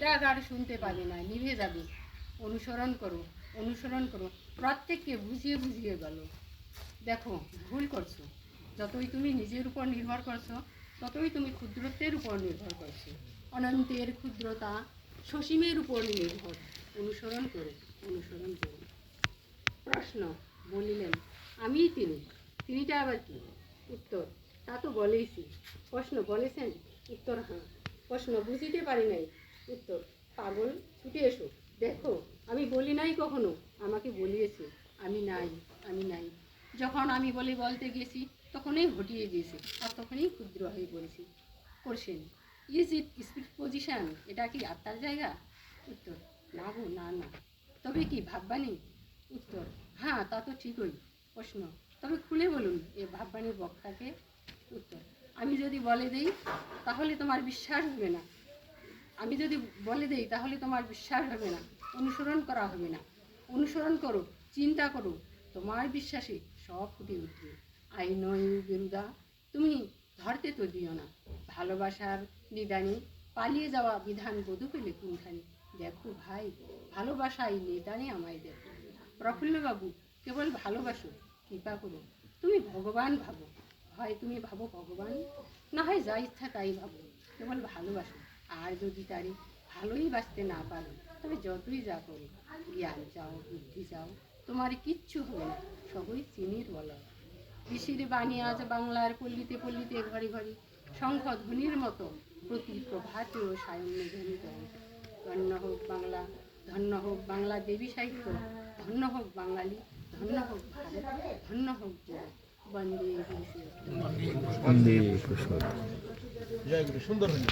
ডাক আর শুনতে পাবে না, নিভে যাবে। অনুসরণ করো অনুসরণ করো। প্রত্যেককে বুঝিয়ে বুঝিয়ে বলো। দেখো, ভুল করছ। যতই তুমি নিজের উপর নির্ভর করছ, ততই তুমি ক্ষুদ্রত্বের উপর নির্ভর করছ। অনন্তের ক্ষুদ্রতা সসীমের উপর নির্ভর। অনুসরণ করো অনুসরণ করো। প্রশ্ন, বলিলেন, আমিই তিনি? তিনিটা আবার কি? উত্তর, তা তো বলেইছি। প্রশ্ন বলেছেন? উত্তর হ্যাঁ। প্রশ্ন বুঝিতে পারি নাই। উত্তর, পাগল, ছুটে এসো। দেখো, আমি বলি নাই কখনো। আমাকে বলিয়েছে, আমি নাই আমি নাই। যখন আমি বলে বলতে গেছি তখনই হটিয়ে গিয়েছে আর তখনই ক্ষুদ্র হয়ে পড়েছি করছেন। ইজ ইট স্পিড পজিশন এটা কি আত্মার জায়গা? উত্তর, না গো, না না। তবে কি ভাববানি উত্তর হ্যাঁ তা তো ঠিকই। প্রশ্ন, তবে খুলে বলুন এ ভাববানির বক্তাকে? উত্তর, আমি যদি বলে দিই, তাহলে তোমার বিশ্বাস হবে না। আমি যদি বলে দিই, তাহলে তোমার বিশ্বাস হবে না, অনুসরণ করা হবে না। অনুসরণ করো, চিন্তা করো, তোমার বিশ্বাসে সব ফুটে উঠবে। আই নই বিরুদা, তুমি ধরতে তো দিও না। ভালোবাসার নিদানে পালিয়ে যাওয়া বিধান বধু পেলে কোনখানে? দেখো ভাই ভালোবাসাই নিদানে আমায় দেখো। প্রফুল্লবাবু, কেবল ভালোবাসো, কৃপা করো। তুমি ভগবান ভাবো। হয় তুমি ভাবো ভগবান? না হয় যা ইচ্ছা তাই ভাবো। কেবল ভালোবাসো। আর যদি তারে ভালোই বাঁচতে না পারো, তবে যতই যা করো, জ্ঞান চাও, বুদ্ধি চাও, তোমার কিচ্ছু হবে না, সবই চিনির বলা। ঋষির বাণী আজ বাংলার পল্লীতে পল্লীতে ঘরে ঘরে শঙ্খ ধ্বনির মতো প্রতি প্রভাতে ও সায়নে ধ্বনিত। ধন্য হোক বাংলা, ধন্য হোক বাংলা দেবী সাহিত্য, ধন্য হোক বাঙালি, ধন্য হোক ভারত, ধন্য হোক বন্দে বন্দে কুশল জয় গুরু সুন্দর হইল।